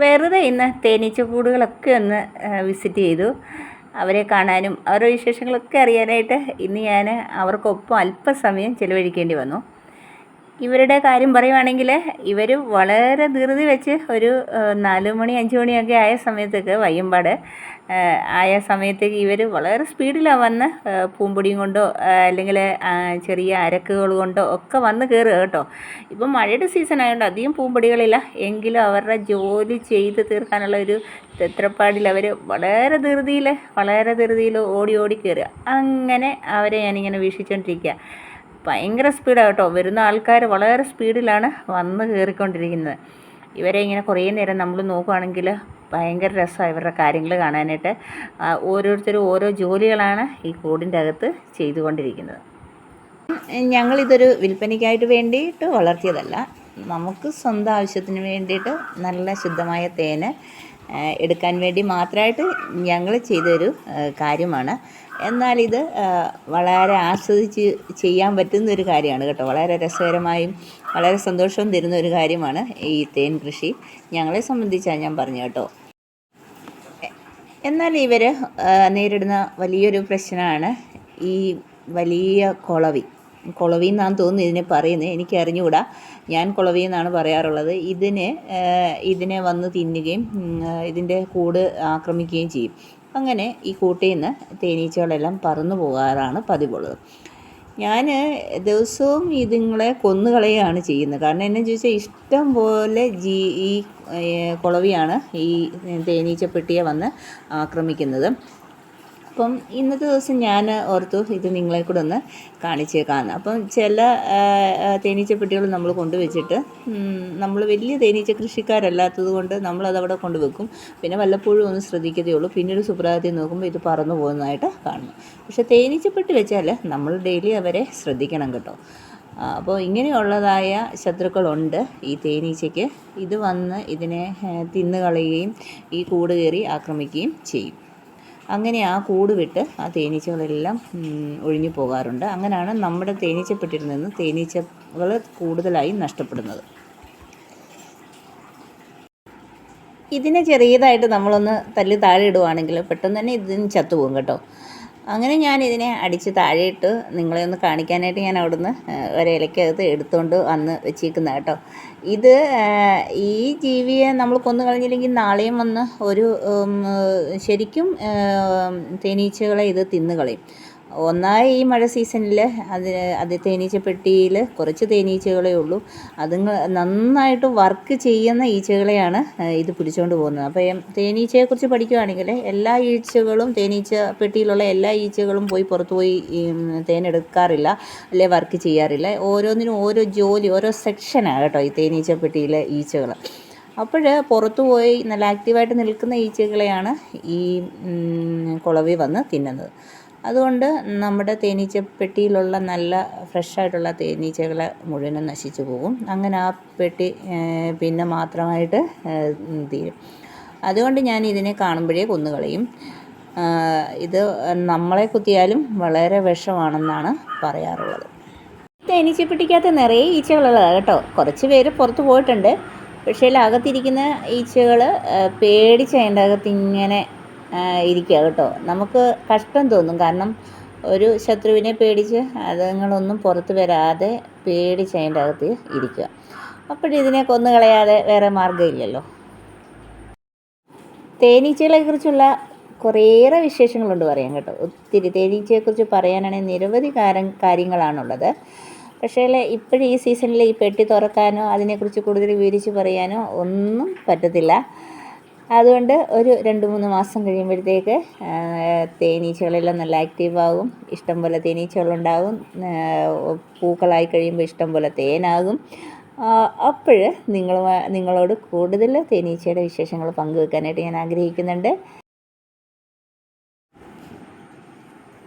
വെറുതെ ഇന്ന് തേനീച്ചക്കൂടുകളൊക്കെ ഒന്ന് വിസിറ്റ് ചെയ്തു. അവരെ കാണാനും അവരുടെ വിശേഷങ്ങളൊക്കെ അറിയാനായിട്ട് ഇന്ന് ഞാൻ അവർക്കൊപ്പം അല്പസമയം ചിലവഴിക്കേണ്ടി വന്നു. ഇവരുടെ കാര്യം പറയുവാണെങ്കിൽ ഇവർ വളരെ ധൃതി വെച്ച് ഒരു നാല് മണി അഞ്ച് മണിയൊക്കെ ആയ സമയത്തൊക്കെ വയ്യമ്പാട് ആയ സമയത്തേക്ക് ഇവർ വളരെ സ്പീഡിലാണ് വന്ന് പൂമ്പൊടിയും കൊണ്ടോ അല്ലെങ്കിൽ ചെറിയ അരക്കുകൾ കൊണ്ടോ ഒക്കെ വന്ന് കയറുക കേട്ടോ. ഇപ്പം മഴയുടെ സീസൺ ആയതുകൊണ്ട് അധികം പൂമ്പൊടികളില്ല. എങ്കിലും അവരുടെ ജോലി ചെയ്ത് തീർക്കാനുള്ള ഒരു തെത്രപ്പാടിൽ അവർ വളരെ ധൃതിയിൽ വളരെ ധൃതിയിൽ ഓടി ഓടി കയറുക. അങ്ങനെ അവരെ ഞാനിങ്ങനെ വീക്ഷിച്ചുകൊണ്ടിരിക്കുക ഭയങ്കര സ്പീഡാണ് കേട്ടോ. വരുന്ന ആൾക്കാർ വളരെ സ്പീഡിലാണ് വന്ന് കയറിക്കൊണ്ടിരിക്കുന്നത് ഇവരെ ഇങ്ങനെ കുറേ നേരം നമ്മൾ നോക്കുകയാണെങ്കിൽ ഭയങ്കര രസമാണ് ഇവരുടെ കാര്യങ്ങൾ കാണാനായിട്ട്. ഓരോരുത്തരും ഓരോ ജോലികളാണ് ഈ കൂടിന്റെ അകത്ത് ചെയ്തുകൊണ്ടിരിക്കുന്നത്. ഞങ്ങളിതൊരു വിൽപ്പനയ്ക്കായിട്ട് വേണ്ടിയിട്ട് വളർത്തിയതല്ല. നമുക്ക് സ്വന്തം ആവശ്യത്തിന് വേണ്ടിയിട്ട് നല്ല ശുദ്ധമായ തേന് എടുക്കാൻ വേണ്ടി മാത്രമായിട്ട് ഞങ്ങൾ ചെയ്തൊരു കാര്യമാണ്. എന്നാൽ ഇത് വളരെ ആസ്വദിച്ച് ചെയ്യാൻ പറ്റുന്ന ഒരു കാര്യമാണ് കേട്ടോ. വളരെ രസകരമായും വളരെ സന്തോഷവും തരുന്ന ഒരു കാര്യമാണ് ഈ തേൻ കൃഷി. ഞങ്ങളെ സംബന്ധിച്ചാണ് ഞാൻ പറഞ്ഞു കേട്ടോ. എന്നാൽ ഇവർ നേരിടുന്ന വലിയൊരു പ്രശ്നമാണ് ഈ വലിയ കുളവി. കുളവി എന്നാണ് തോന്നുന്നു ഇതിനെ പറയുന്നത്. എനിക്ക് അറിഞ്ഞുകൂടാ. ഞാൻ കുളവി എന്നാണ് പറയാറുള്ളത്. ഇതിനെ ഇതിനെ വന്ന് തിന്നുകയും ഇതിന്റെ കൂട് ആക്രമിക്കുകയും ചെയ്യും. അങ്ങനെ ഈ കൂട്ടിൽ നിന്ന് തേനീച്ചകളെല്ലാം പറന്നു പോകാറാണ് പതിവുള്ളത്. ഞാൻ ദിവസവും ഇതുങ്ങളെ കൊന്നുകളയാണ് ചെയ്യുന്നത്. കാരണം എന്നു ചോദിച്ചാൽ ഇഷ്ടം പോലെ ജീ ഈ കുളവിയാണ് ഈ തേനീച്ചപ്പെട്ടിയെ വന്ന് ആക്രമിക്കുന്നത്. അപ്പം ഇന്നത്തെ ദിവസം ഞാൻ ഓർത്തു ഇത് നിങ്ങളെ കൂടെ ഒന്ന് കാണിച്ചേക്കാന്ന്. അപ്പം ചില തേനീച്ചപ്പെട്ടികൾ നമ്മൾ കൊണ്ടുവച്ചിട്ട് നമ്മൾ വലിയ തേനീച്ച കൃഷിക്കാരല്ലാത്തത് കൊണ്ട് നമ്മളത് അവിടെ കൊണ്ടുവെക്കും. പിന്നെ വല്ലപ്പോഴും ഒന്ന് ശ്രദ്ധിക്കതേ ഉള്ളൂ. പിന്നീട് സുപ്രഭാതത്തിൽ നോക്കുമ്പോൾ ഇത് പറന്നു പോകുന്നതായിട്ട് കാണുന്നു. പക്ഷേ തേനീച്ചപ്പെട്ടി വെച്ചാൽ നമ്മൾ ഡെയിലി അവരെ ശ്രദ്ധിക്കണം കേട്ടോ. അപ്പോൾ ഇങ്ങനെയുള്ളതായ ശത്രുക്കളുണ്ട് ഈ തേനീച്ചയ്ക്ക്. ഇത് വന്ന് ഇതിനെ തിന്നുകളയുകയും ഈ കൂട് കയറി ആക്രമിക്കുകയും ചെയ്യും. അങ്ങനെ ആ കൂട് വിട്ട് ആ തേനീച്ചകളെല്ലാം ഒഴിഞ്ഞു പോകാറുണ്ട്. അങ്ങനെയാണ് നമ്മുടെ തേനീച്ചപ്പെട്ടിൽ നിന്ന് തേനീച്ചകൾ കൂടുതലായി നഷ്ടപ്പെടുന്നത്. ഇതിനെ ചെറിയതായിട്ട് നമ്മളൊന്ന് തല്ലി താഴെ ഇടുവാണെങ്കിൽ പെട്ടെന്ന് തന്നെ ഇതിന് ചത്തുപോകും കേട്ടോ. അങ്ങനെ ഞാൻ ഇതിനെ അടിച്ച് താഴെയിട്ട് നിങ്ങളെ ഒന്ന് കാണിക്കാനായിട്ട് ഞാൻ അവിടുന്ന് ഒരിലക്കകത്ത് എടുത്തുകൊണ്ട് വന്ന് വെച്ചേക്കുന്ന കേട്ടോ. ഇത് ഈ ജീവിയെ നമ്മൾ കൊന്നു കളഞ്ഞില്ലെങ്കിൽ നാളെയും വന്ന് ഒരു ശരിക്കും തേനീച്ചകളെ ഇത് തിന്നു കളയും. ഒന്നായി ഈ മഴ സീസണിൽ അത് അത് തേനീച്ചപ്പെട്ടിയിൽ കുറച്ച് തേനീച്ചകളേ ഉള്ളൂ. അതുങ്ങൾ നന്നായിട്ട് വർക്ക് ചെയ്യുന്ന ഈച്ചകളെയാണ് ഇത് പിടിച്ചുകൊണ്ട് പോകുന്നത്. അപ്പോൾ തേനീച്ചയെക്കുറിച്ച് പഠിക്കുകയാണെങ്കിൽ എല്ലാ ഈച്ചകളും തേനീച്ച പെട്ടിയിലുള്ള എല്ലാ ഈച്ചകളും പോയി പുറത്തു പോയി തേനെടുക്കാറില്ല അല്ലെ വർക്ക് ചെയ്യാറില്ല. ഓരോന്നിനും ഓരോ ജോലി ഓരോ സെക്ഷനാണ് കേട്ടോ ഈ തേനീച്ച പെട്ടിയിലെ ഈച്ചകൾ അപ്പോൾ പുറത്തു പോയി നല്ല ആക്റ്റീവായിട്ട് നിൽക്കുന്ന ഈച്ചകളെയാണ് ഈ കുളവി വന്ന് തിന്നുന്നത്. അതുകൊണ്ട് നമ്മുടെ തേനീച്ചപ്പെട്ടിയിലുള്ള നല്ല ഫ്രഷായിട്ടുള്ള തേനീച്ചകളെ മുഴുവനും നശിച്ചു പോകും. അങ്ങനെ ആ പെട്ടി പിന്നെ മാത്രമായിട്ട് തീരും. അതുകൊണ്ട് ഞാൻ ഇതിനെ കാണുമ്പോഴേ കൊന്നുകളയും ഇത് നമ്മളെ കുത്തിയാലും വളരെ വിഷമാണെന്നാണ് പറയാറുള്ളത്. തേനീച്ചപ്പെട്ടിക്കകത്ത് നിറയെ ഈച്ചകളുള്ളതാണ് കേട്ടോ. കുറച്ച് പേര് പുറത്ത് പോയിട്ടുണ്ട്. പക്ഷേ അകത്തിരിക്കുന്ന ഈച്ചകൾ പേടിച്ച് അതിന്റെ അകത്ത് ഇങ്ങനെ ഇരിക്കുക കേട്ടോ. നമുക്ക് കഷ്ടം തോന്നും. കാരണം ഒരു ശത്രുവിനെ പേടിച്ച് അതുങ്ങളൊന്നും പുറത്ത് വരാതെ പേടിച്ച് അതിന്റെ അകത്ത് ഇരിക്കുക. അപ്പോഴിതിനെ കൊന്നു കളയാതെ വേറെ മാർഗമില്ലല്ലോ തേനീച്ചകളെക്കുറിച്ചുള്ള കുറേയേറെ വിശേഷങ്ങളുണ്ട് പറയാൻ കേട്ടോ. ഒത്തിരി തേനീച്ചയെക്കുറിച്ച് പറയാനാണെങ്കിൽ നിരവധി കാര്യം കാര്യങ്ങളാണുള്ളത്. പക്ഷേ ഇപ്പോഴും ഈ സീസണിൽ ഈ പെട്ടി തുറക്കാനോ അതിനെക്കുറിച്ച് കൂടുതൽ വിവരിച്ച് പറയാനോ ഒന്നും പറ്റത്തില്ല. അതുകൊണ്ട് ഒരു രണ്ട് മൂന്ന് മാസം കഴിയുമ്പോഴത്തേക്ക് തേനീച്ചകളെല്ലാം നല്ല ആക്റ്റീവ് ആകും ഇഷ്ടംപോലെ തേനീച്ചകളുണ്ടാകും പൂക്കളായി കഴിയുമ്പോൾ ഇഷ്ടംപോലെ തേനാകും. അപ്പോൾ നിങ്ങൾ നിങ്ങളോട് കൂടുതൽ തേനീച്ചയുടെ വിശേഷങ്ങൾ പങ്കുവെക്കാനായിട്ട് ഞാൻ ആഗ്രഹിക്കുന്നുണ്ട്.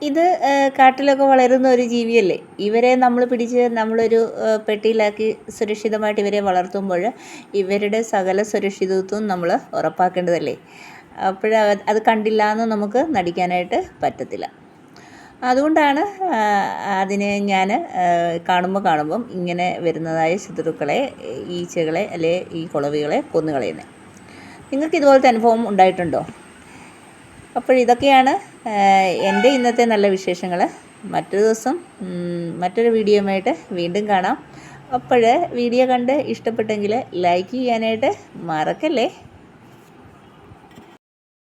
ഇത് കാട്ടിലൊക്കെ വളരുന്ന ഒരു ജീവിയല്ലേ? ഇവരെ നമ്മൾ പിടിച്ച് നമ്മളൊരു പെട്ടിയിലാക്കി സുരക്ഷിതമായിട്ട് ഇവരെ വളർത്തുമ്പോൾ ഇവരുടെ സകല സുരക്ഷിതത്വം നമ്മൾ ഉറപ്പാക്കേണ്ടതല്ലേ? അപ്പോഴ അത് കണ്ടില്ല എന്ന് നമുക്ക് നടിക്കാനായിട്ട് പറ്റത്തില്ല. അതുകൊണ്ടാണ് അതിനെ ഞാൻ കാണുമ്പോൾ കാണുമ്പം ഇങ്ങനെ വരുന്നതായ ശത്രുക്കളെ ഈച്ചകളെ അല്ലെ ഈ കുളവികളെ കൊന്നുകളയുന്നത് നിങ്ങൾക്ക് ഇതുപോലത്തെ അനുഭവം ഉണ്ടായിട്ടുണ്ടോ? അപ്പോൾ ഇതൊക്കെയാണ് എന്റെ ഇന്നത്തെ നല്ല വിശേഷങ്ങൾ. മറ്റൊരു ദിവസം മറ്റൊരു വീഡിയോയുമായിട്ട് വീണ്ടും കാണാം. അപ്പോൾ വീഡിയോ കണ്ട് ഇഷ്ടപ്പെട്ടെങ്കിൽ ലൈക്ക് ചെയ്യാനായിട്ട് മറക്കല്ലേ?